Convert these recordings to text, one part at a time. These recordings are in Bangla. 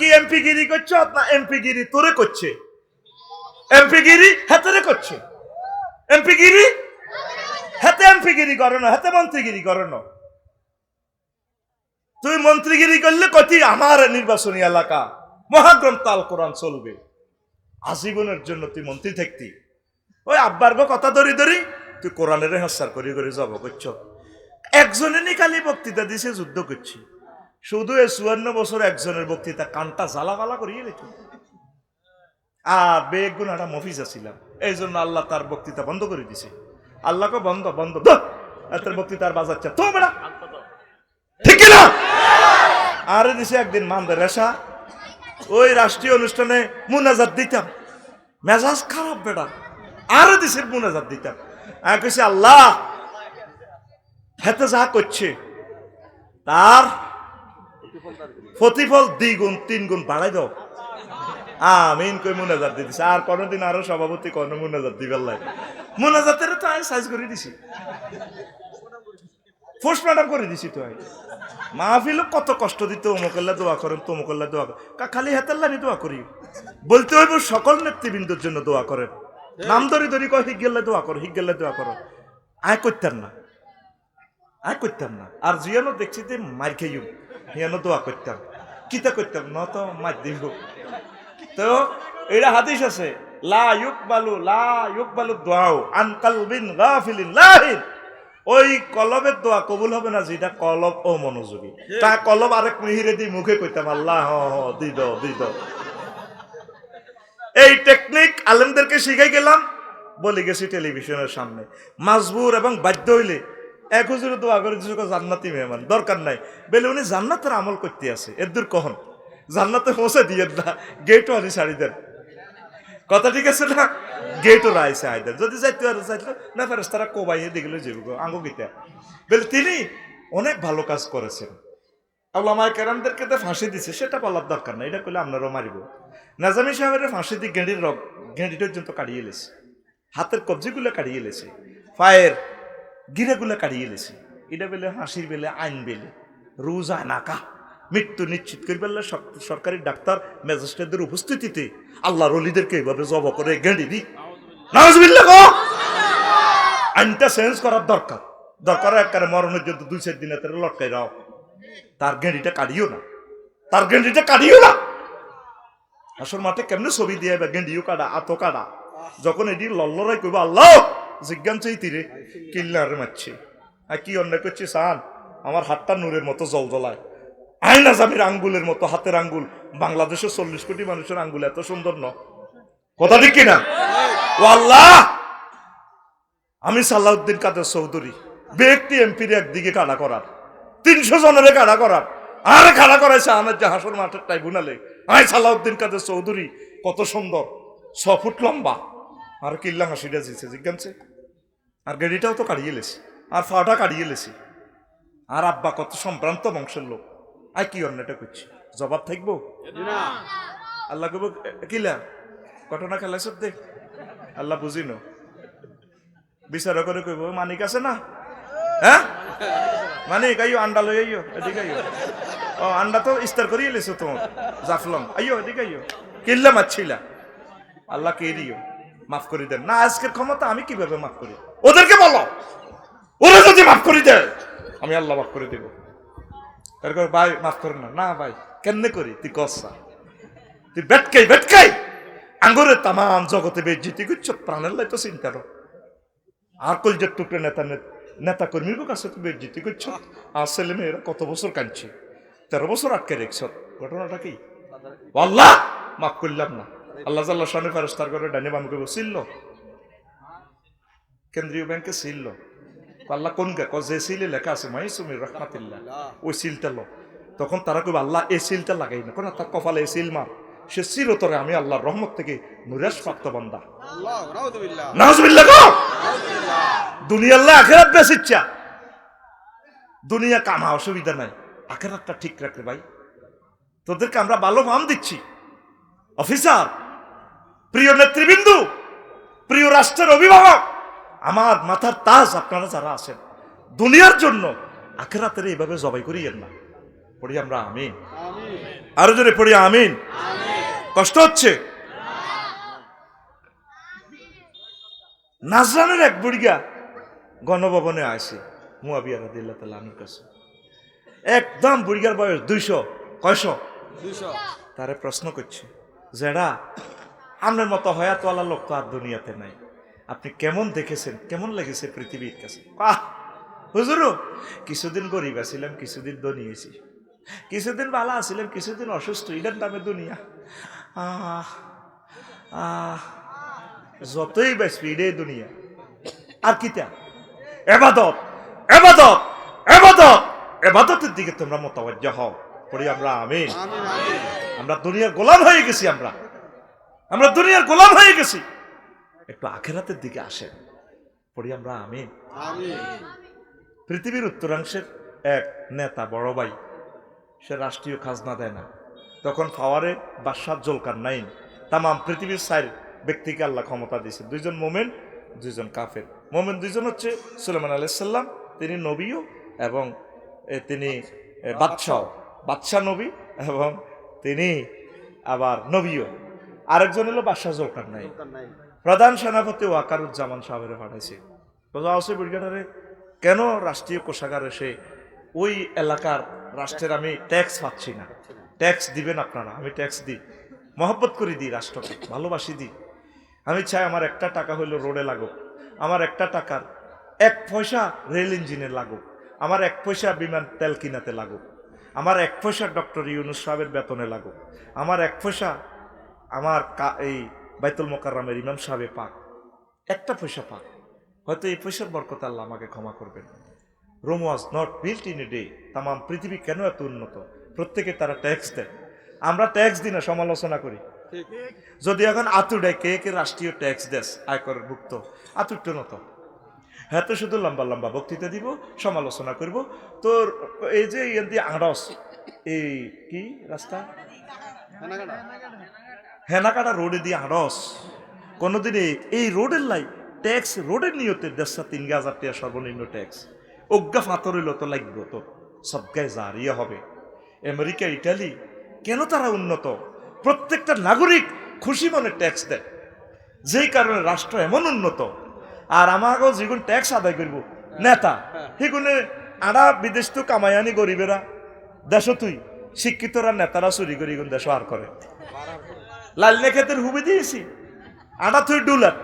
কি এমপি গিরি করছ? না এমপি গিরি তোরে করছে। এমপি গিরি হাতেরে করছে। এমপি গিরি হাতে এমপি গিরি করো না, হাতে মন্ত্রীগিরি করো না। তুই মন্ত্রীগিরি করলে কতি আমার নির্বাচনী এলাকা। মহাগ্রন্থ আল কোরআন চলবে। আজীবনের জন্য তুই মন্ত্রী থাকতি। ওই আব্বার গো কথা ধরি ধরি, তুই কোরআনের হাসার করি করে যাব করছ একজনে খালি বক্তৃতা দিছে, যুদ্ধ করছি। শুধু এই চুয়ান্ন বছর একজনের বক্তৃতা কানটা জ্বালাবালা করিয়ে লেখি আর বেগুন একটা মফিস আছিলাম। এই জন্য আল্লাহ তার বক্তৃতা বন্ধ করে দিছে। আল্লাহকে বন্ধ বন্ধ! আর তার বক্তৃতা আর বাজাচ্ছে। তো বেড়া ঠিক না? আরে দিছে একদিন মানবে রেশা। ওই রাষ্ট্রীয় অনুষ্ঠানে মুনাজাত দিতাম। মেজাজ খারাপ, বেটা। আরও দিছে মুনাজাত দিতাম। আমি কইছি, আল্লাহ, হেতে যা করছে, তার প্রতিফল দ্বিগুণ তিন গুণ বাড়াই দাও। আমিন কই মুনাজাত দিয়ে দিছে। আর কোনোদিন আরও সভাপতি, কোনো মুনাজাত দিবার লাগে মুনাজাতের তো আমি সাইজ করে দিছি। পোস্টমার্টম করে দিছি তো আমি মাহফিল কত কষ্ট দিতে অমুকল্লা দোয়া করেন তমুকল্লা দোয়া কা- খালি হাতেল্লা আমি দোয়া করি। বলতে হইব সকল নেতৃবৃন্দর জন্য দোয়া করেন। নাম ধরি ধরি কয় হিগেল্লা দোয়া করো হিগেল্লা দোয়া করো। আয় করতেন না। আয় করতাম না। আর জিয়ানো দেখছি যে মার খেয়েও হিয়ানো দোয়া করতাম। কিতা করতাম? ন তো মার দিব। তো এটা হাদিস আছে লা ইউকবালু লা ইউকবালু দোয়াও আন কালবিন গাফিলিন লাহিন। ওই কলবের দোয়া কবুল হবে না যেটা কলব ও মনোযোগী। তা কলব আরেক মিহিরে দি মুখে কইতাম আল্লাহ হ দি দাও দি দাও এই টেকনিক আলেমদেরকে শিখাই গেলাম বলে গেছি টেলিভিশনের সামনে। মাজবুর এবং বাধ্য হইলে এক হুজুরে দোয়া করে দিয়েছে জান্নাতি মেহমান, দরকার নাই। বেলে উনি জান্নাতের আমল করতে আছে। এর দূর কখন? জান্নাতে পৌঁছে দিয়ে না গেটও আনি ছাড়ি দেন। কথা ঠিক আছে না? গেটও রাইছে আইদেন যদি যাইতে আর যাইতো না ফেরস তারা কোবাইয়ে দেখলে যাবে আঙ্গু গীতা। বলে তিনি অনেক ভালো কাজ করেছেন। আল্লামায় কেরামদেরকে তো ফাঁসি দিছে, সেটা বলার দরকার নাই। এটা করলে আপনারাও মারিব। নাজামি সাহেবের ফাঁসি দিয়ে গেঁড়ির রক গেঁড়ি পর্যন্ত কাটিয়ে লেছে। হাতের কবজিগুলো কাটিয়ে লেছে। পায়ের গিরাগুলো কাটিয়ে লেছে। এটা বেলে হাসির বেলে, আইন বেলে। রোজা নাকা মৃত্যু নিশ্চিত করে বেলে সরকারি ডাক্তার, ম্যাজিস্ট্রেটদের উপস্থিতিতে আল্লাহর অলিদেরকে এইভাবে জব করে গেঁড়ি দি আইনটা চেঞ্জ করার দরকার। দরকার একবারে মরণের জন্য দুই চার দিনে তারা লটকাই রাও তার গেঁড়িটা কাটিও না। তার গেঁড়িটা কাটিও না। আসল মাঠে কেমনে ছবি দিয়ে গেঁড়িও কাটা আতো কাটা যখন এটি লল্লরাই কইব আল্লাহ! জিজ্ঞান চাই তীরে, কিল্লারে মারছে আর কি অন্যায় করছে সান আমার হাতটা নূরের মতো জল জ্বলায়। আয়না জামির আঙ্গুলের মতো, হাতের আঙ্গুল। বাংলাদেশের চল্লিশ কোটি মানুষের আঙ্গুল এত সুন্দর ন। কথা ঠিক কিনা? ও আল্লাহ আমি সাল্লাউদ্দিন কাদের চৌধুরী, ব্যক্তি এমপির একদিকে কাটা করার। তিনশো জনের কাটা করার। আর কাটা করাইছে আমার যে হাসর মাঠের ট্রাইব্যুনালে। আয় সাল্লাউদ্দিন কাদের চৌধুরী, কত সুন্দর, ছ ফুট লম্বা। আর কিল্লা হাসিটা দিয়েছে জিজ্ঞানছে আর গেড়িটাও তো কাড়িয়ে লেছি আর ফাটা কাড়িয়ে লেছি। আর আব্বা কত সম্ভ্রান্ত বংশের লোক। আয় কি অন্যটা করছি? জবাব থাকব? আল্লাহ কব কিলা? ঘটনা খেলাইছ দেখ আল্লাহ বুঝিনো। বিচার করে কইব মানিক আছে না? হ্যাঁ? মানিক আইও আন্ডা লই আইও এদিকে আইও ও আন্ডা তো ইস্তার করিয়ে লেছো তোমার জাফলং। আইও এদিকে আইও কিল্লা মারছিলা। আল্লাহ কে দিও? মাফ করে দেন। না আজকের ক্ষমতা আমি কীভাবে মাফ করি? ওদেরকে বলো। ওরা যদি মাফ করে দেয় আমি আল্লাহ মাফ করে দেব। এরকম ভাই মাফ করে না। না ভাই কেমনে করি? তুই কসা তুই বেটকাই বেটকাই। আঙ্গুরের তামাম জগতে বেজিতি করছ প্রাণের লাই তো চিন্তা আর কলজের টুকরে নেতা নেতা কর্মীর কাছে তো বেজিতি করছ আর ছেলে মেয়েরা কত বছর কাঁদছে। তেরো বছর আটকে রেখছ। ঘটনাটা কি? আল্লাহ মাফ করলাম না। আল্লাহ জাল্লাহ সামনে ফেরস্তার করে ডানে বামকে বসিল কেন্দ্রীয় ব্যাংকে ছিল আল্লাহ কোন গে? যে সিলে লেখা আছে মাই সুমির রহমাতিল্লাহ ওই সিলটা লো। তখন তারা কইব আল্লাহ এই সিলটা লাগাই না। কোন তার কপালে এই সিল মার। সে চিরতরে আমি আল্লাহর রহমত থেকে নুরাস প্রাপ্ত বান্দা নাউজুবিল্লাহ। গো! দুনিয়া আল্লাহ আখেরাত বেশ ইচ্ছা। দুনিয়া কামা অসুবিধা নাই। আখেরাতটা ঠিক রাখতে ভাই। তোদেরকে আমরা ভালো ফার্ম দিচ্ছি। অফিসার প্রিয় নেতৃবৃন্দু প্রিয় রাষ্ট্রের অভিভাবক আমার মাথার তাজ আপনারা যারা আছেন দুনিয়ার জন্য আখেরাতের এইভাবে জবাই করিয়েন না। পড়ি আমরা আমিন। আরও জোরে পড়ি আমিন। কষ্ট হচ্ছে? নাজরানের এক বুড়িয়া গণভবনে আসে মুয়াবিয়া রাদিল্লাহ তাআলা আনুর কাছে। একদম বুড়িয়ার বয়স দুইশো। কয়শো? তারে প্রশ্ন করছে জেডা আপনার মতো হয়া তো লোক তো আর দুনিয়াতে নাই। আপনি কেমন দেখেছেন? কেমন লেগেছে পৃথিবীর কাছে? আহ হুজুরু কিছুদিন গরিব আছিলাম কিছুদিন ধনী হয়েছি কিছুদিন ভালো আছিলাম কিছুদিন অসুস্থ ইডেন নামে দুনিয়া। আহ আহ যতই বাঁচবি এটাই দুনিয়া। আর কিতা এবাদত এবাদত এবাদত! এবাদতের দিকে তোমরা মোতাবজ্জ হও। পড়ি আমরা আমিন। আমরা দুনিয়ার গোলাম হয়ে গেছি আমরা। আমরা দুনিয়ার গোলাম হয়ে গেছি। একটু আখেরাতের দিকে আসেন। পড়ি আমরা আমিন। পৃথিবীর উত্তরাংশের এক নেতা বড় ভাই সে রাষ্ট্রীয় খাজনা দেয় না। তখন পাওয়ারে বাদশাহ জলকার নাইন তামাম পৃথিবীর সাইর ব্যক্তিকে আল্লাহ ক্ষমতা দিয়েছে দুইজন মোমেন দুইজন কাফের। মোমেন দুইজন হচ্ছে সুলেমান আলাইসাল্লাম তিনি নবীও এবং তিনি বাদশাহ। বাদশাহ নবী এবং তিনি আবার নবীও। আরেকজন হলো বাদশাহ জলকার নাইন প্রধান সেনাপতি ওয়াকারুজ্জামান সাহেবের পাঠাইছে। বোঝা আছে ব্রিগেডারে কেন রাষ্ট্রীয় কোষাগারে সে ওই এলাকার রাষ্ট্রের আমি ট্যাক্স পাচ্ছি না? ট্যাক্স দিবেন আপনারা, আমি ট্যাক্স দিই। মহব্বত করে দিই রাষ্ট্রকে, ভালোবাসি দিই। আমি চাই আমার একটা টাকা হইল রোডে লাগুক, আমার একটা টাকার এক পয়সা রেল ইঞ্জিনে লাগুক, আমার এক পয়সা বিমান তেল কিনাতে লাগুক, আমার এক পয়সা ডক্টর ইউনুস সাহেবের বেতনে লাগুক, আমার এক পয়সা আমার এই বাইতুল মোকাররামের ইমাম সাহেবে পাক। একটা পয়সা পাক। হয়তো এই পয়সার বরকত আল্লাহ আমাকে ক্ষমা করবেন। Rome was not built in a day তাম পৃথিবী কেন এত উন্নত? প্রত্যেকে তারা ট্যাক্স দেয়। আমরা ট্যাক্স দিই না সমালোচনা করি। যদি এখন আতুডে কে কে রাষ্ট্রীয় ট্যাক্স দেশ আয়কর ভুক্ত আতুরটা নত। হ্যাঁ তো শুধু লম্বা লম্বা বক্তৃতা দিব সমালোচনা করব। তোর এই যে ইয়ে আড়স এই কি রাস্তা? হেনাকাটা রোডে দিয়ে আড়স কোনোদিন এই- রোডের লাই ট্যাক্স, রোডের নিয়তে দেড়শো তিন হাজার টাকা সর্বনিম্ন ট্যাক্স। অজ্ঞা ফাতর তো লাগবে তো। সব গায়ে জারিয়ে হবে। আমেরিকা, ইটালি, কেন তারা উন্নত? প্রত্যেকটা নাগরিক খুশি মনে ট্যাক্স দেয়। যেই কারণে রাষ্ট্র এমন উন্নত। আর আমাকেও যেগুন ট্যাক্স আদায় করব। নেতা, সেগুনে আড়া বিদেশ তো কামায়ানি গরিবেরা। দেশ তুই, শিক্ষিতরা নেতারা চুরি করি দেশ আর করে। লালনে ক্ষেতের হুবি দিয়েছি। আটা তুই ডুলার।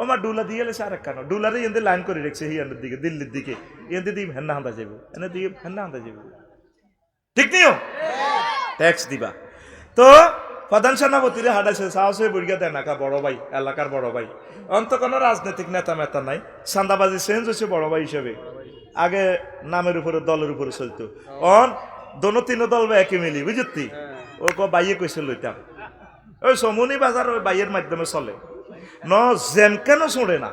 ও মা ডুলা দিয়ে গেছে আরেক কেন ডুলারে এনে লাইন করে রেখেছে হিয়ানের দিকে, দিল্লির দিকে। এনে দিয়ে হেন্না হান্দা যাব এনে দিয়ে হেন্না হান্দা যাব ঠিক নিও ট্যাক্স দিবা। তো প্রধান সেনাপতিরে হাঁটাইছে সাহসে বুড়িয়া দেয় নাকা বড় ভাই, এলাকার বড় ভাই। অন্ত কোনো রাজনৈতিক নেতা মেতা নাই সান্দাবাজি চেঞ্জ হয়েছে বড় ভাই হিসেবে। আগে নামের উপরে, দলের উপরে চলতো। অন, দোনো তিন দল বা একই মিলি বুঝতি ও ক বাইয়ে কইছে লইতাম। ওই সমনি বাজার ওই বাইয়ের মাধ্যমে চলে। ন জেম কেন চড়ে না।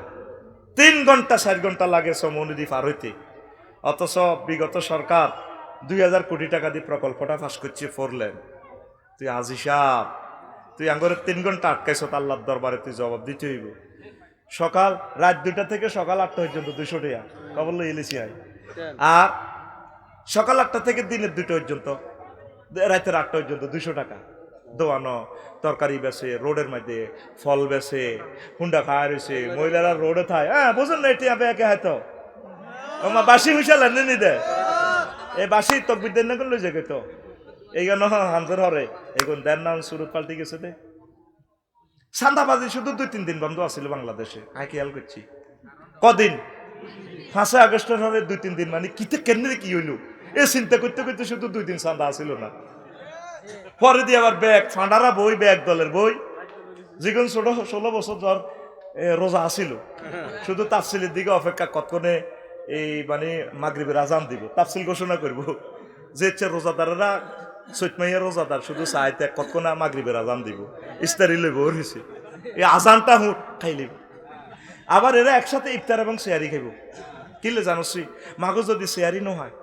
তিন ঘণ্টা চার ঘণ্টা লাগে সমনি দি পার হইতে অথচ বিগত সরকার দুই হাজার কোটি টাকা দিয়ে প্রকল্পটা পাস করছে ফোর লেন। তুই আজি সাহ তুই আঙ্গরে তিন ঘণ্টা আটকাইছ আল্লাহর দরবারে তুই জবাব দিতে হইব সকাল রাত দুটা থেকে সকাল আটটা পর্যন্ত দুশো টাকা কবল ইলিশি হয় আর সকাল আটটা থেকে দিনের দুটো পর্যন্ত রাতের আটটা পর্যন্ত দুশো টাকা। দোয়ানো, তরকারি বেছে, রোডের মধ্যে ফল বেছে, হুন্ডা খাওয়া রয়েছে, মহিলারা রোডে থায়। হ্যাঁ বুঝুন না এটি আপে একে হয়তো ওমা, বাসি হুইসাল এনে দে এ বাসি তকবির দেন না কোন লই যাবে তো এই গান হানজর হরে এগুন দেন নাম সুরত পাল্টি গেছে দে। সান্দাবাজি শুধু দুই তিন দিন বন্ধ আছিল বাংলাদেশে, আই খেয়াল করছি। কদিন? পাঁচই আগস্টের হরে দুই তিন দিন মানে কিতে কেন কি হইল? এ চিন্তা করতে করতে শুধু দুই দিন চান্দা আসিল না। পরে দিয়ে আবার ব্যাগ ফাঁডারা বই, ব্যাগ দলের বই। যেগুলো ছোট ষোলো বছর ধর রোজা আসিল শুধু তাফসিলের দিকে অপেক্ষা কতক্ষণে এই মানে মাগরিবের আজান দিব, তাফসিল ঘোষণা করব। যে ইচ্ছে রোজাদারেরা চৈতমাইয়া রোজাদার, শুধু চাইতে কতক্ষণে মাগরিবের আজান দিব। ইস্তারি লইব হয়েছে এই আজানটা হুট খাইলিব আবার এরা একসাথে ইফতার এবং শেয়ারি খাইব। কিলে জানোসি? মাগো যদি শেয়ারি নহয়,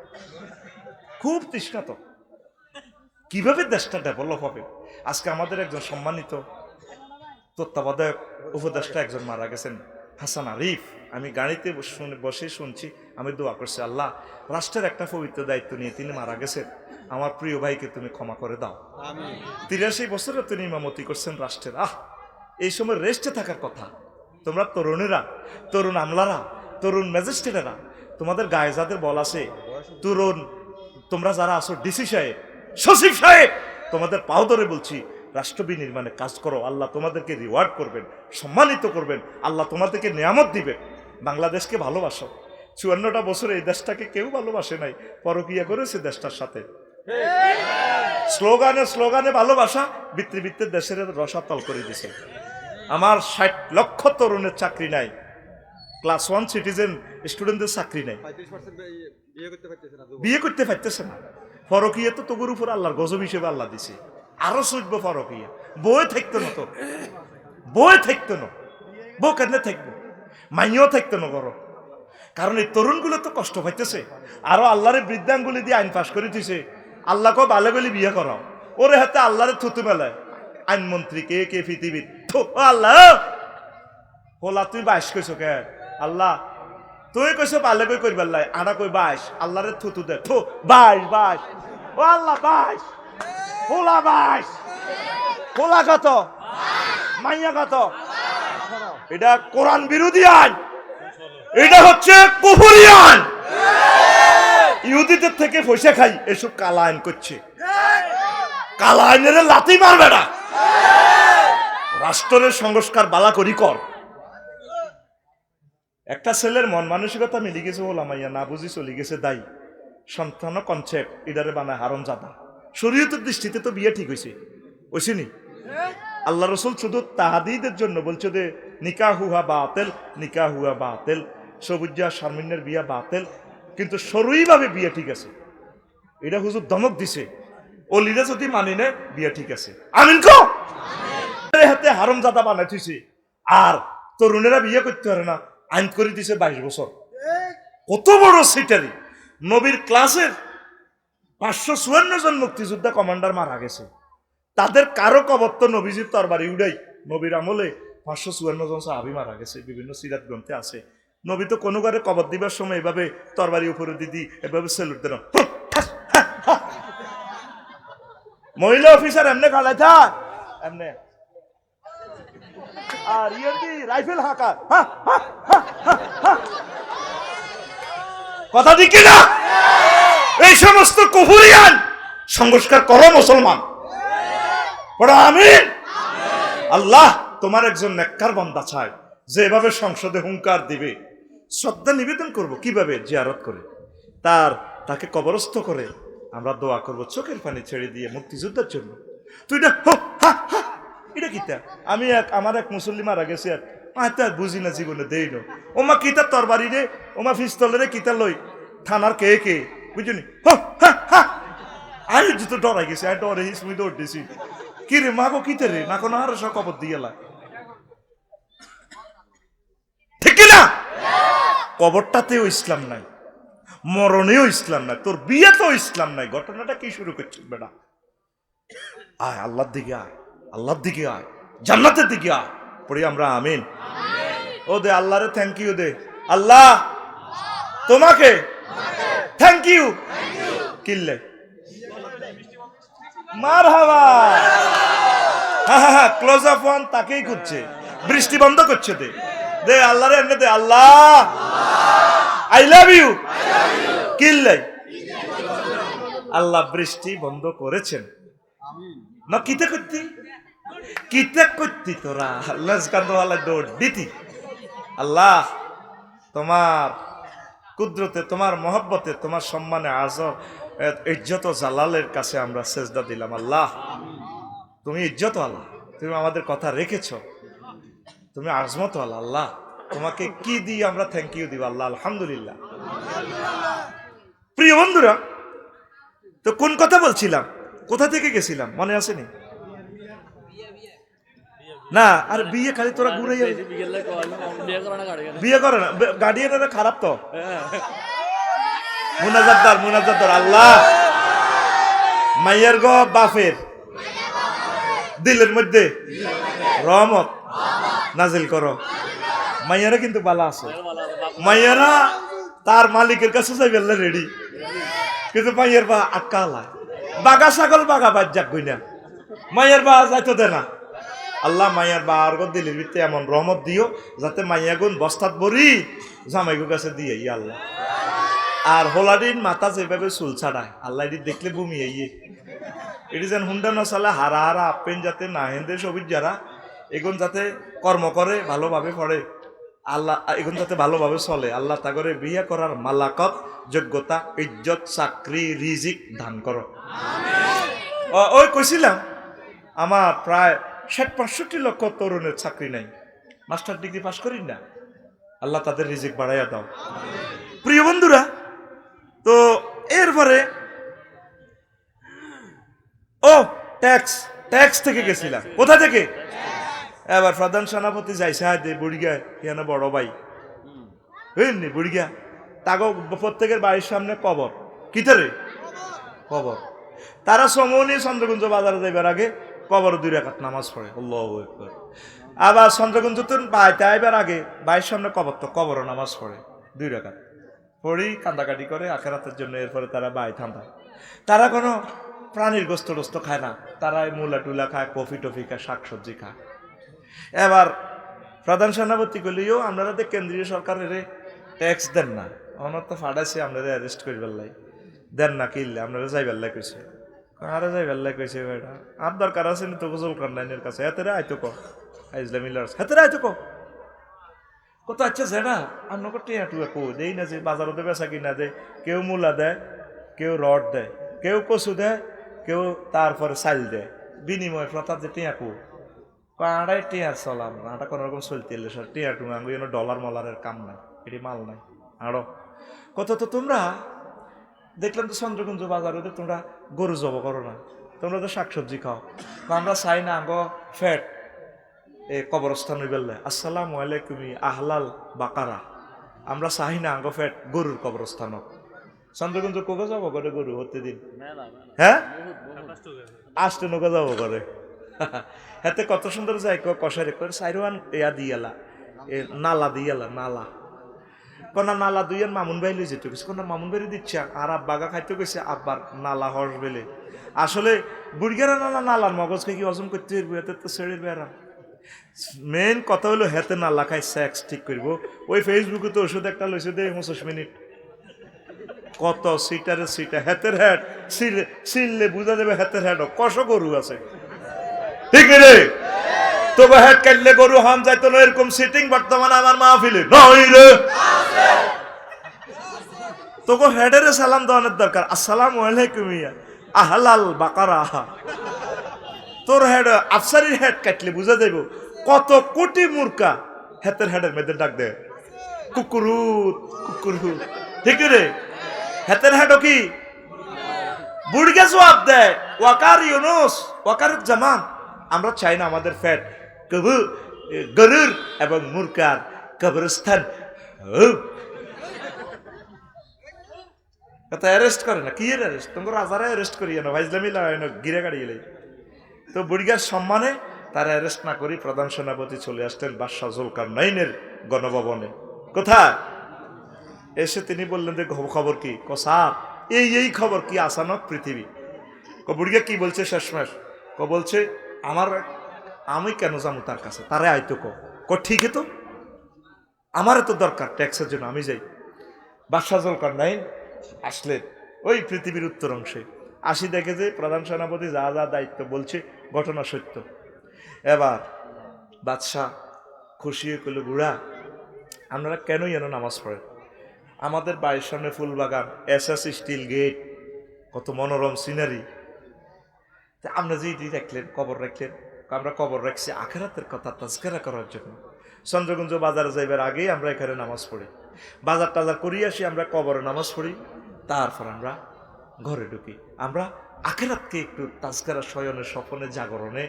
খুব তৃষ্ণাত। কীভাবে দেশটা ডেভেলপ হবে? আজকে আমাদের একজন সম্মানিত তত্ত্বাবধায়ক উপদেষ্টা একজন মারা গেছেন হাসান আরিফ। আমি গাড়িতে শুনে বসে শুনছি আমি দোয়া করছি আল্লাহ রাষ্ট্রের একটা পবিত্র দায়িত্ব নিয়ে তিনি মারা গেছেন। আমার প্রিয় ভাইকে তুমি ক্ষমা করে দাও। তিরাশি বছরে তিনি ইমামতি করছেন রাষ্ট্রের। আহ এই সময় রেস্টে থাকার কথা। তোমরা তরুণেরা তরুণ আমলারা তরুণ ম্যাজিস্ট্রেটেরা তোমাদের গায়ে যাদের বল আছে তরুণ তোমরা যারা আসো ডিসি সাহেব সচিব সাহেব তোমাদের পাও ধরে বলছি রাষ্ট্র বিনির্মাণে কাজ করো আল্লাহ তোমাদেরকে রিওয়ার্ড করবেন সম্মানিত করবেন আল্লাহ তোমাদেরকে নিয়ামত দিবেন। বাংলাদেশকে ভালোবাসো। চুয়ান্নটা বছর এই দেশটাকে কেউ ভালোবাসে নাই পরকিয়া করেছে দেশটার সাথে। স্লোগানে স্লোগানে ভালোবাসা বৃত্তি বৃত্তের দেশের রসাতল করে দিছে। আমার ষাট লক্ষ তরুণের চাকরি নাই ক্লাস ওয়ান সিটিজেন স্টুডেন্টদের চাকরি নাই। বিয়ে করতে পারতেছে না। ফরকিয়া তো তোগুর উপর আল্লাহর গজব হিসেবে আল্লাহ দিছে। আরও সুজব ফরকিয়া বই থাকতো না তো। বই থাকতো না। বউ কেন থাকব? মাইও থাকতো না করো কারণ এই তরুণগুলো তো কষ্ট পাইতেছে। আরও আল্লাহরে বৃদ্ধাঙ্গুলি দিয়ে আইন পাশ করে দিছে। আল্লাহকে ভালো গলি বিয়ে করাও। ওরে হাতে আল্লাহরে থুতু মেলায়। আইনমন্ত্রী কে কে, পৃথিবীর? আল্লাহ! হোলা, তুই বাইশ কইছো কে? আল্লাহ তুই কইছো পালে কই করবার লাই? আনা কই বাইশ আল্লাহরে থুতু দে। থু বাস বাইশ ও আল্লাহ বাইশ হোলা বাইশ হোলা কত? মাইয়া কত? এটা কোরআন বিরোধী আইন। এটা হচ্ছে কুফুরি আইন। ইহুদিদের থেকে পয়সা খাই, এসব কালা আইন করছে। কালা আইনের লাথি মারবে না। রাষ্ট্রের সংস্কার বালা করি কর। একটা ছেলের মন মানসিকতা মিলি গেছে ওলামাইয়া না বুঝি চলে গেছে দায়ী। সন্তান কনসেপ্ট ইদারে বানায় হারম জাদা শরীয়তের দৃষ্টিতে তো বিয়ে ঠিক হয়েছে ওইসিনি আল্লাহ রসুল শুধু তাহাদিদের জন্য বলছে যে, নিকা হুহা বাতেল, নিকা হুয়া বাতেল। সবুজা শারমিনের বিয়া বাতেল। কিন্তু সরুইভাবে বিয়ে ঠিক আছে। এটা হুজুর ধমক দিছে। অলিরা যদি মানি নে বিয়ে ঠিক আছে। আমিন কো? হাতে হারম জাদা বানাই থুইছে। আর তরুণেরা বিয়ে করতে পারে না। আইন করে দিছে বাইশ বছর। কত বড় সিটারি। নবীর ক্লাসের পাঁচশো চুয়ান্ন জন মুক্তিযোদ্ধা কমান্ডার মারা গেছে। তাদের কারও কবর তো নবীজির তরবারি উড়াই নবীর আমলে পাঁচশো চুয়ান্ন জন সাহাবি মারা গেছে, বিভিন্ন সিরাত গ্রন্থে আছে। নবী তো কোনো কারে কবর দিবার সময় এভাবে তরবারি উপরে দিদি এভাবে সেলুট দেন। মহিলা অফিসার এমনি খালাই থাক। এমনি। আর ইয়ে কি? রাইফেল হাঁকার। কথা দিকে না এই সমস্ত কুহুরিয়ান সংস্কার করো মুসলমান। পড়ো আমিন। আল্লাহ তোমার একজন নেককার বান্দা চায় যে এভাবে সংসদে হুঙ্কার দিবে। শ্রদ্ধা নিবেদন করব কীভাবে? জিয়ারত করে। তার তাকে কবরস্থ করে আমরা দোয়া করব চোখের পানি ছেড়ে দিয়ে মুক্তিযুদ্ধের জন্য। তুই হা, এটা কিতা? আমি এক, আমার এক মুসল্লি মারা গেছে আর আর বুঝি না জীবনে, দেই না। ওমা কিতা তরবারি রে ওমা ফিস্তলে রে কিতা লই, থানার কে কে? বুঝলি। আমি জুতো ডরাই গেছি আমি ডরে হিস মুই দিছি। কি রে মাগো কিতে রে? না কোনো আর সব কবর দিয়ে লা ঠিক না? কবরটাতেও ইসলাম নাই, মরণেও ইসলাম নাই, তোর বিয়েতেও ইসলাম নাই, ঘটনাটা কি শুরু করছিস বেটা? আয়, আল্লাহর দিকে আয়। আল্লাহর দিকে আয়, জান্নাতের দিকে আয়। পড়ি আমরা, আমিন। ও দে আল্লাহরে থ্যাংক ইউ দে। আল্লাহ, তোমাকে থ্যাংক ইউ কিনলে মার হাওয়া হ্যাঁ হ্যাঁ ক্লোজ আপ ওয়ান তাকেই করছে বৃষ্টি বন্ধ করছে দে। দে আল্লাহরে এমনি দে, আল্লাহ আই লাভ ইউ কিনলে আল্লাহ বৃষ্টি বন্ধ করেছেন। না, কিতে করতি কিতে করতি তোরা? লজকান্দওয়ালা দৌড় দিতি আল্লাহ, তোমার কুদরতে, তোমার মহব্বতে, তোমার সম্মানে আজ ইজ্জত জালালের কাছে আমরা সেজদা দিলাম, আল্লাহ। তুমি ইজ্জত আল্লাহ তুমি আমাদের কথা রেখেছ। তুমি আজমত আল্লাহ। আল্লাহ তোমাকে কি দিয়ে আমরা থ্যাংক ইউ দিব, আল্লাহ? আলহামদুলিল্লাহ। প্রিয় বন্ধুরা, তো কোন কথা বলছিলাম? কোথা থেকে গেছিলাম? মনে আসেনি না? আর বিয়ে খালি তোরা ঘুরে বিয়ে করে না গার্ডিয়ানরা খারাপ তো। মুনাজাদ্দার মুনাজাদ্দার, আল্লাহ। মাইয়ার গ বাফের দিলের মধ্যে। রহমত। নাজিল করো। মাইয়ারা কিন্তু বালা আছে। মাইয়ারা তার মালিকের কাছে রেডি কিন্তু মাইয়ের বা আটকা আলায় বাগা ছাগল বাগা বাদ যাক গই না মাইয়ার বা যাইতো দে না। আল্লাহ মাইয়ার বা আর দিলির ভিতরে এমন রহমত দিও, যাতে মাইয়া গুন বস্তাত বরি জামাইগু কাছে দিয়ে ইয়া আল্লাহ। আর হোলাডিন মাথা যেভাবে চুল ছাড়ায়, আল্লাহ এটি দেখলে বমি আইয়ে। এটি যেন হুন্ডা না চালে হারা হারা আপেন যাতে না হেন্দে সবির যারা, এগুন যাতে কর্ম করে, ভালোভাবে পড়ে। আল্লাহ এখন যাতে ভালোভাবে চলে আল্লাহ তাগরে বিয়ে করার মালাকত যোগ্যতা ইজ্জত চাকরি রিজিক দান করো। ওই কইছিলাম আমার প্রায় ষাট পঁয়ষট্টি লক্ষ তরুণের চাকরি নাই। মাস্টার ডিগ্রি পাশ করি না? আল্লাহ তাদের রিজিক বাড়াইয়া দাও। প্রিয় বন্ধুরা তো এরপরে ও ট্যাক্স ট্যাক্স থেকে গেছিলাম। কোথা থেকে? এবার প্রধান সেনাপতি যাইছে দে বুড়িগা ইয়ানা বড় ভাই। বুঝলি বুড়িগা, তাগো প্রত্যেকের বাড়ির সামনে কবর। কিতারে কবর। তারা সমনি চন্দ্রকুঞ্জ বাজারে যাইবার আগে কবর দুই রাখাত নামাজ পড়ে। আল্লাহু আবার চন্দ্রকুঞ্জ তো বাইতে আইবার আগে বাড়ির সামনে কবর, তো কবর নামাজ পড়ে দুই রাখাত পড়ি, কান্দাকাটি করে, আখেরাতের জন্য এরপরে তারা বাই থামায় তারা কোনো প্রাণীর গোস্ত টোস্ত খায় না। তারা মূলা টুলা খায়, কফি টফি খায়, শাকসবজি খায়। এবার প্রধান সেনাপতি কইলিও আপনারা তো কেন্দ্রীয় সরকারের ট্যাক্স দেন না। অনার তো ফাটাইছে আপনারা অ্যারেস্ট করিবার লাই দেন না কিনলে আপনারা যাইবার লাই কইছে। আরে যাইবার লাই কইছে বেটা। আর দরকার আছে নি তো গোসল কান্নাইনের কাছে। হাতেরে আইতো ক। আইজলা মিলার হাতেরে আইতো ক। কত আচ্ছা জেনা আর নকর টিয়া টুয়া কো দেই না যে বাজারতে বেচা কিনা দেয় কেউ মূলা দেয়, কেউ রড দেয়, কেউ কচু দেয়, কেউ তারপরে চাল দেয়। বিনিময় প্রথা যে টিয়া কো আড়াই টিয়ার চলাম আটা কোনো রকম চলতে এলে সর টিয়া টু আঙ্গু ডলার মলারের কাম নাই এটি মাল নাই। আরও কত তো তোমরা দেখলাম তো চন্দ্রকুঞ্জ বাজারে তোমরা গরু জব করো না তোমরা তো শাকসবজি খাও তো আমরা চাই না আঙ্গ ফ্যাট এ কবরস্থান হইবেলে আসসালামু আলাইকুমি আহলাল বাকারা আমরা চাই না আঙ্গ ফ্যাট গরুর কবরস্থানক চন্দ্রকুঞ্জ কোকে যাব করে গরু হতে দিন হ্যাঁ? আসতে নৌকা যাব করে। হাতে কত সুন্দর যাই কষারে করে সাইরওয়ান ইয়া দিয়ালা নালা দিয়ালা, নালা। কনা নালা দুইয়ান মামুন ভাই লই যেতে গেছে কোনা মামুন ভাই দিচ্ছে, আর আব্বাগা খাইতে গেছে আব্বার নালা হর্স বেলে। আসলে বুড়িগারা নালা, নালার মগজকে কি হজম করতে পারব এতে তো ছেড়ে বেড়া। মেন কথা হলো হেতে নালা খাই সেক্স ঠিক করব। ওই ফেসবুকে তো ওষুধ একটা লইছে দে পঁচিশ মিনিট। কত সিটারে সিটা, হেতের হেড সিলে সিললে বুঝা যাবে হেতের হেড কষ গরু আছে। ঠিক রে? হেড কাটলে গরু হাম এরকম সিটিং আমার হেডের সালাম দরকার। তোর হেড হেড কাটলে বুঝা যাইব। কত কোটি মূর্খা হেতের হেডের মেয়েদের ডাক দে কুকুরুত কুকুরুত। ঠিক রে? হেতের হেড কি? বুড়িকে জবাব দেয়। ওয়াকার ইউনুস ওয়াকার জামান আমরা চাই না আমাদের ফ্যাট কবু, গরুর এবং মুরকার কবরস্থান। কথা অ্যারেস্ট করে না, কি অ্যারেস্ট তোমার রাজারা অ্যারেস্ট করি না ভাইজলামি লাগাই না গিরে গাড়ি গেলে তো বুড়িগার সম্মানে তারা অ্যারেস্ট না করি প্রধান সেনাপতি চলে আসতেন বাদশাহ জুলকার নাইনের গণভবনে। কোথায়? এসে তিনি বললেন যে খবর কি? ক স্যার এই এই খবর কি? আসানক পৃথিবী। ক বুড়িয়া কি বলছে? শেষমেশ। ক, বলছে আমার, আমি কেন যাব তার কাছে? তারে আইতো ক ক ঠিকই তো। আমার তো দরকার ট্যাক্সের জন্য, আমি যাই। বাদশাহ জলকার নাইন আসলেন ওই পৃথিবীর উত্তর অংশে। আসি দেখে যে প্রধান সেনাপতি যা যা দায়িত্ব বলছে, ঘটনা সত্য। এবার বাদশাহ খুশি হয়ে কইল, বুড়া, আপনারা কেনই যেন নামাজ পড়েন? আমাদের বাড়ির সামনে ফুলবাগান, এস এস স্টিল গেট, কত মনোরম সিনারি আমরা যে এটি রাখলেন কবর রাখলেন আমরা কবর রাখছি আখেরাতের কথা তাজকারা করার জন্য। চন্দ্রগঞ্জ বাজারে যাইবার আগেই আমরা এখানে নামাজ পড়ি। বাজার টাজার করিয়ে আসি, আমরা কবরে নামাজ পড়ি। তারপর আমরা ঘরে ঢুকি। আমরা আখেরাতকে একটু তাজকারা শয়নে, স্বপনে, জাগরণে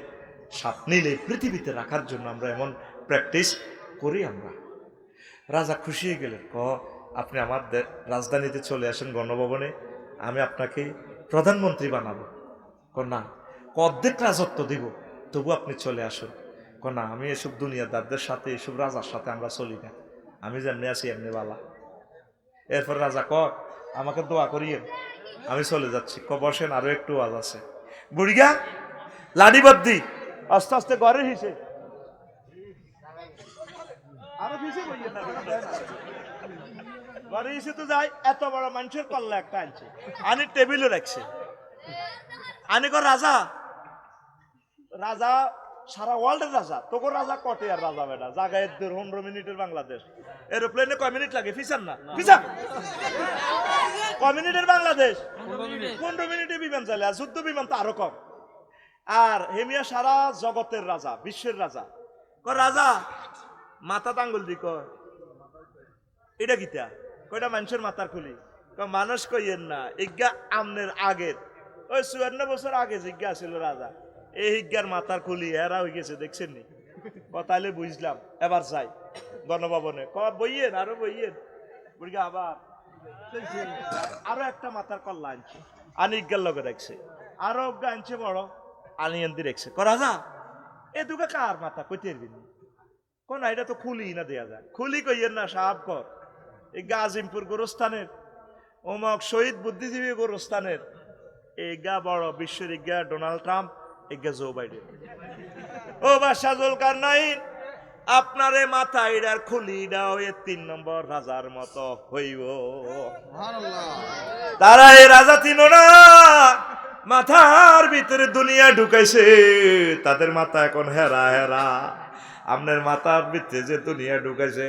সাপ নিলে পৃথিবীতে রাখার জন্য আমরা এমন প্র্যাকটিস করি আমরা। রাজা খুশি হয়ে গেলেন, ক, আপনি আমার রাজধানীতে চলে আসেন গণভবনে, আমি আপনাকে প্রধানমন্ত্রী বানাবো। ক না। অর্ধেক রাজত্ব দিব, তবু আপনি চলে আসুন। না, আমি এসব দুনিয়াদারদের সাথে, এসব রাজার সাথে আমরা চলি না। আমি যেমনি আছি, এমনি বালা। এরপর রাজা ক আমাকে দোয়া করিয়ে আমি চলে যাচ্ছি। ক বসেন, আরও একটু আজ আছে। বুড়িগা, লাডি বদ্দি আস্তে আস্তে ঘরে হিসে। ঘরে এসে তো যাই এত বড় মানুষের একটা আনি টেবিলে রাখছে। আনি কর রাজা রাজা, সারা ওয়ার্ল্ডের রাজা। তোকে রাজা কটে আর রাজা বেটা। জাগায় দেড় পনেরো মিনিটের বাংলাদেশ। এরোপ্লেনে কয় মিনিট লাগে? ফিসার না? ফিসার কয় মিনিটের বাংলাদেশ? পনেরো মিনিটে বিমান চালে, আর যুদ্ধ বিমান তো আরও কম। আর হেমিয়া সারা জগতের রাজা, বিশ্বের রাজা। ক রাজা, মাথা তাঙ্গুল দি, কয়, এটা কিতা? কয়টা মানুষের মাথার খুলি? কয়, মানুষ কইয়েন না ইজ্ঞা আমনের আগের। ওই চুয়ান্ন বছর আগে জিজ্ঞা ছিল রাজা এই হিজ্ঞার মাথার খুলি এরা হয়ে গেছে, দেখছেন নি? কথাইলে বুঝলাম, এবার যাই, গণভবনে। ক বইয়েন আরও বইয়েন বুড়িগা আবার। আরও একটা মাথার কল্লা আনছে। আনি ইজ্ঞার লগে রাখছে। আরও অজ্ঞা আনছে বড়, আনি এন্দি রাখছে। করা যা, এ দুগা কার মাথা, কইতে পারবি না? কোন, এটা তো খুলি না দেয়া যায়। খুলি কইয়েন না সাহাব কর। এই গাজিমপুর গোরস্থানের অমক শহীদ বুদ্ধিজীবী গোরস্থানের, এই গা বড়, বিশ্বের ইজ্ঞা ডোনাল্ড ট্রাম্প ইজ্ঞা জো বাইডেন ও বাদশাহ জুলকার নাইন আপনার মাথা ইডার খুলি দাও এ তিন নম্বর রাজার মতো হইব। তারা এ রাজা তিন না মাথার ভিতরে দুনিয়া ঢুকাইছে তাদের মাথা এখন হেরা হেরা। আপনার মাথা ভিতরে যে দুনিয়া ঢুকেছে,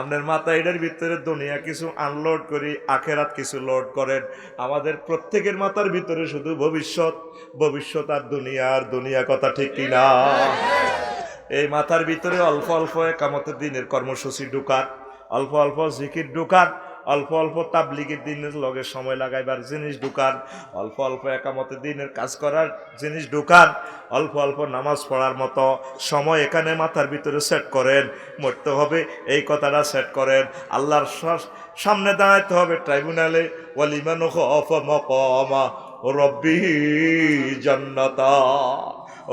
আপনার মাথা এটার ভিতরে দুনিয়া কিছু আনলোড করি, আখেরাত কিছু লোড করেন। আমাদের প্রত্যেকের মাথার ভিতরে শুধু ভবিষ্যৎ ভবিষ্যৎ আর দুনিয়া আর দুনিয়া কথা ঠিক কিনা? এই মাথার ভিতরে অল্প অল্প কামতের দিনের কর্মসূচি ঢুকান, অল্প অল্প জিকির ঢুকান অল্প অল্প তাবলিগের দিনের লগে সময় লাগাইবার জিনিস ঢুকান, অল্প অল্প একামতের দিনের কাজ করার জিনিস ঢুকান, অল্প অল্প নামাজ পড়ার মতো সময় এখানে মাথার ভিতরে সেট করেন, মরতে হবে, এই কথাটা সেট করেন। আল্লাহর সামনে দাঁড়াইতে হবে ট্রাইব্যুনালে, ওয়ালিমান রব্বি জান্নাতা।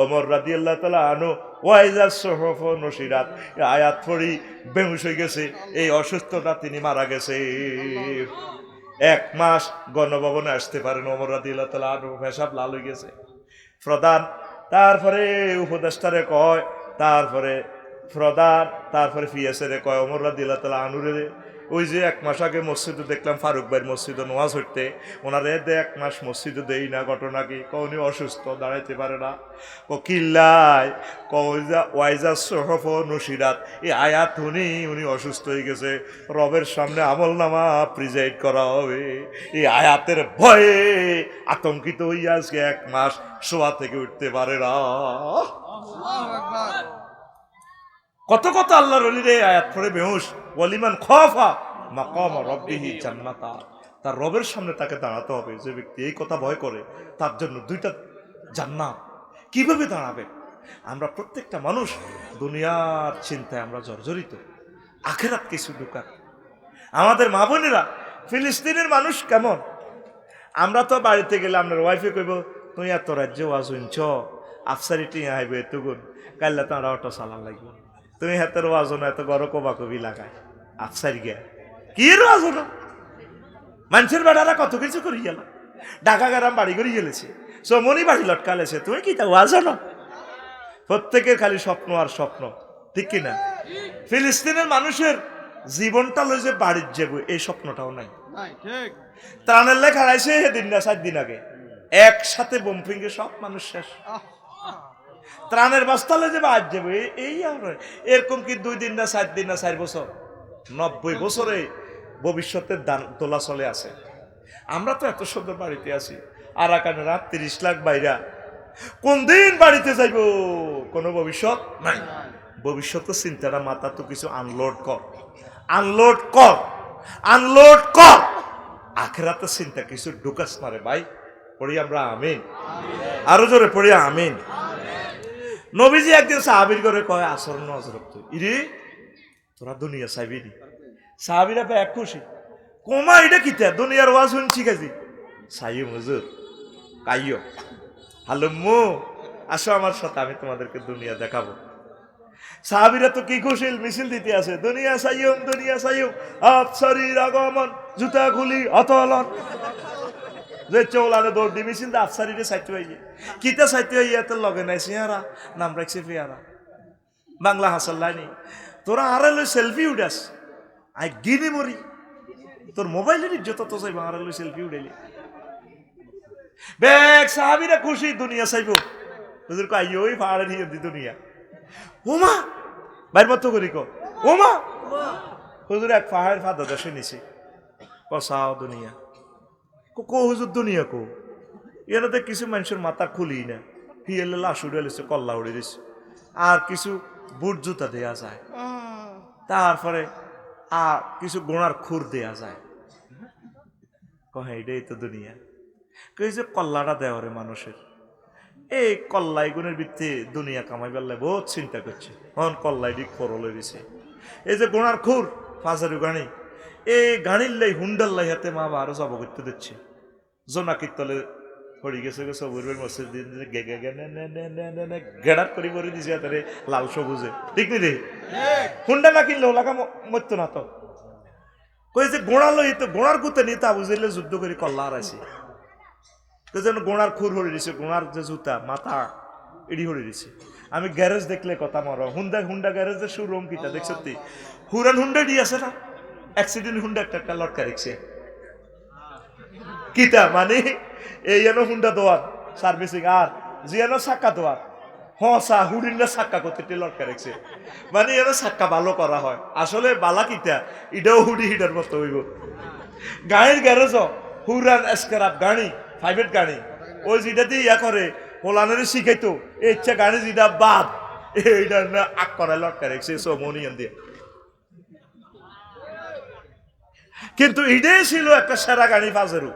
ওমর রাদি আল্লাহ তালা আনো ওয়াইজার সহফ নসিরাত আয়াত পড়ি বেহুশ হয়ে গেছে, এই অসুস্থতা তিনি মারা গেছে। এক মাস গণভবনে আসতে পারেন, ওমর রাদি আল্লাহ তালা আনো লাল হয়ে গেছে। প্রধান, তারপরে উপদেষ্টারে কয়, তারপরে প্রধান, তারপরে ফিয়াসেরে কয়, ওমর রাদি আল্লাহ তালা আনুরে ওই যে এক মাস আগে মসজিদে দেখলাম ফারুক ভাইয়ের মসজিদে নোয়াজ হইতে ওনারে দে এক মাস মসজিদে দেই না ঘটনা কি? ক উনি অসুস্থ দাঁড়াইতে পারে না। ক কিল্লাই ক ওইজা ওয়াইজা সহফ নসিরাত। এই আয়াত উনি উনি অসুস্থ হয়ে গেছে। রবের সামনে আমল নামা প্রিজাইড করা হবে। এই আয়াতের ভয়ে আতঙ্কিত হইয়া আজকে এক মাস শোয়া থেকে উঠতে পারে না। কত কত আল্লাহর এই আয়াত পড়ে বেহুশ। ওয়ালিমান খফা মাকাম রব্বিহি জান্নাতা। তার রবের সামনে তাকে দাঁড়াতে হবে। যে ব্যক্তি এই কথা ভয় করে, তার জন্য দুইটা জান্নাত। কীভাবে দাঁড়াবে? আমরা প্রত্যেকটা মানুষ দুনিয়ার চিন্তায় আমরা জর্জরিত। আখেরাত কিছু ঢুকার আমাদের মা বোনেরা, ফিলিস্তিনের মানুষ কেমন? আমরা তো বাড়িতে গেলে আপনার ওয়াইফে কইব তুই এত রাজ্যে ওয়াজ শুনছ? আফসারি টিয়া আইবে এতগুণ কাইলে তাঁরা অটো চালান লাগবে। তুমি হাতের ওয়াজ না এত গরো কবা কবি লাগায়। আফসারি গে। কি এর ওয়াজ মানুষের বেড়ারা কত কিছু করি গেল। ঢাকা গ্রাম বাড়ি করে গেলেছে। সমনি বাড়ি লটকালেছে। তুমি কি তা ওয়াজ হলো? প্রত্যেকের খালি স্বপ্ন আর স্বপ্ন। ঠিক কি না ফিলিস্তিনের মানুষের জীবনটা লই যে বাড়ির যাব এই স্বপ্নটাও নাই। ত্রাণের লেখা হারাইছে দিন না সাত দিন আগে। একসাথে বোম ফিঙ্গে সব মানুষ শেষ। ত্রাণের বস্তালে যে আজ যাবে এই- আর এরকম কি দুই দিন না সাত দিন না চার বছর? নব্বই বছরে ভবিষ্যতের দান তোলা চলে আছে। আমরা তো এত সুন্দর বাড়িতে আছি। আর আকানে রাত তিরিশ লাখ বাইরা। কোন দিন বাড়িতে যাইব? কোনো ভবিষ্যৎ নাই। ভবিষ্যতের চিন্তাটা মাথা তো কিছু আনলোড কর। আনলোড কর। আনলোড কর। আখেরাতের চিন্তা কিছু ঢুকাস মারে ভাই। পড়ি আমরা আমিন। আরও জোরে পড়ি আমিন। নবীজি একদিন সাহাবির করে কয়, আসর নজরত তুই। ইরে, তোরা দুনিয়া নি। সাহাবিরা এক খুশি। কমা, এটা কিতা দুনিয়ার ওয়াজ শুনছি কাজি। সাইও হুজুর কাইও হ্যালো মো, আসো আমার সাথে, আমি তোমাদেরকে দুনিয়া দেখাবো। সাহাবিরা তো কি খুশিল মিছিল দিতে আছে দুনিয়া সাইয়ম দুনিয়া সাইয়ম। আপ শরীর, আগমন, জুতা খুলি অতলন। যে চৌলানে দৌড় দি মিছিল দা আফসারিরে সাইতে হইয়ে। কিতা সাইতে হইয়ে তোর লগে নাই সিহারা নাম রাখছে ফিয়ারা বাংলা হাসাল্লানি তোরা আরে লই সেলফি উঠাস। আই গিনি মরি। তোর মোবাইলের ইজ্জত তো চাইব, আরে লই সেলফি উঠাইলি। বেগ সাহাবিরা খুশি, দুনিয়া চাইব। হুজুর কো আইও ওই ফাড়ে নিয়ে দি দুনিয়া। ওমা বাইর মতো করি কো। ওমা হুজুর এক পাহাড় ফাদা দেশে নিছে। কসাও দুনিয়া। কো হুজুর দুনিয়া কো? এনাতে কিছু মানুষের মাথা খুলি না। হিয়েলে লাশ উড়ে লিছে কল্লা উড়ে দিছে আর কিছু বুট জুতা দেয়া যায়। তারপরে আর কিছু গোড়ার খুর দেয়া যায়। কহে, এটাই তো দুনিয়া। কই যে কল্লাটা দেওয়া রে মানুষের। এই কল্লাই গুণের ভিত্তি দুনিয়া কামাই বেললে বহুত চিন্তা করছে। হন কল্লাই দিক করলে দিছে এই যে গোড়ার খুর, ফাঁসারু গাড়ি এই গাড়ির লাই হুন্ডার লাই হাতে মা আরও জব করতে দিচ্ছে। জোনাকির তলে পড়ি গেছে গেছে সবুরের মসজিদ দিন দিন গে গে গে নে নে নে নে নে নে গেড়াত করে করে দিছে তারে লাল সবুজে। ঠিক নি রে? হুন্ডা না কিনলে ওলাকা মরতো না তো। কই যে গোড়া লই তো গোড়ার গুতে নি তা বুঝিলে যুদ্ধ করে কল্লা তো যেন গোড়ার খুর হরে দিছে গোড়ার যে জুতা মাথা এডি হরে দিছে। আমি গ্যারেজ দেখলে কথা মর। হুন্ডা হুন্ডা গ্যারেজের শোরুম কিটা দেখ সত্যি। হুরান হুন্ডা ডি আছে না? অ্যাক্সিডেন্ট হুন্ডা একটা একটা লটকা রেখছে। কিতা? মানে এই যেন হুন্ডা দোয়ার সার্ভিসিং আর যেন সাক্কা দোয়ার রেখছে। মানে হয়। আসলে বালা কিতা? এটাও হুডি হিটার মতো হইব। গাড়ির গ্যারেজ হুরান প্রাইভেট গাড়ি ওই যেটা দিয়ে ইয়া করে হোলানের শিখাইতো ইচ্ছা গাড়ি যেটা বাদ। এইটা না আক করা লটকা রেখছে সোমনিয়ান দিয়ে কিন্তু ইডাই ছিল একটা সেরা গাড়ি ফাজেরু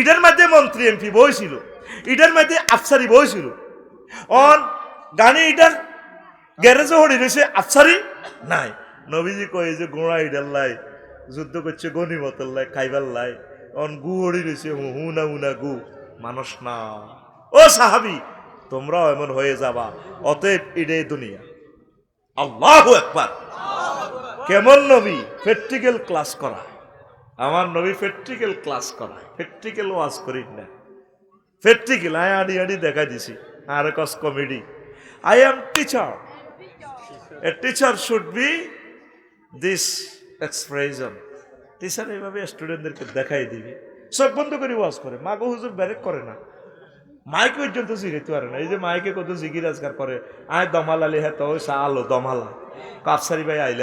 ইটার মধ্যে মন্ত্রী এমপি বইছিল ইটার মধ্যে আফসারি বইছিল অন, গাড়ি ইটার গ্যারেজে হড়ি রয়েছে, আফসারি নাই। নবীজি কয়ে যে গোড়া ইডার লাই, যুদ্ধ করছে গনিমতের লাই, খাইবার লাই। অন গু হড়ি রয়েছে, হু না গু, মানুষ না। ও সাহাবি, তোমরাও এমন হয়ে যাবা, অতএব ইডে দুনিয়া। আল্লাহ একবার কেমন নবী? প্র্যাকটিক্যাল ক্লাস করা। আমার নবী প্র্যাকটিক্যাল ক্লাস করা প্র্যাকটিক্যাল ওয়াজ করি না। প্র্যাকটিক্যাল আয় আডি আডি দেখা দিছি। আর কস comedy I am teacher a teacher should be this expression teacher এইভাবে স্টুডেন্টদেরকে দেখাই দিবি। সব বন্ধ করে ওয়াজ করে। মাগো হুজুর ব্যারেক করে না। মাইক পর্যন্ত জিগাইতে পারে না। এই যে মাইকে কত জিগির আজকার করে। আয় দমালালি হ্যাঁ তো সা আলো দমালা। কাপসারি ভাই আই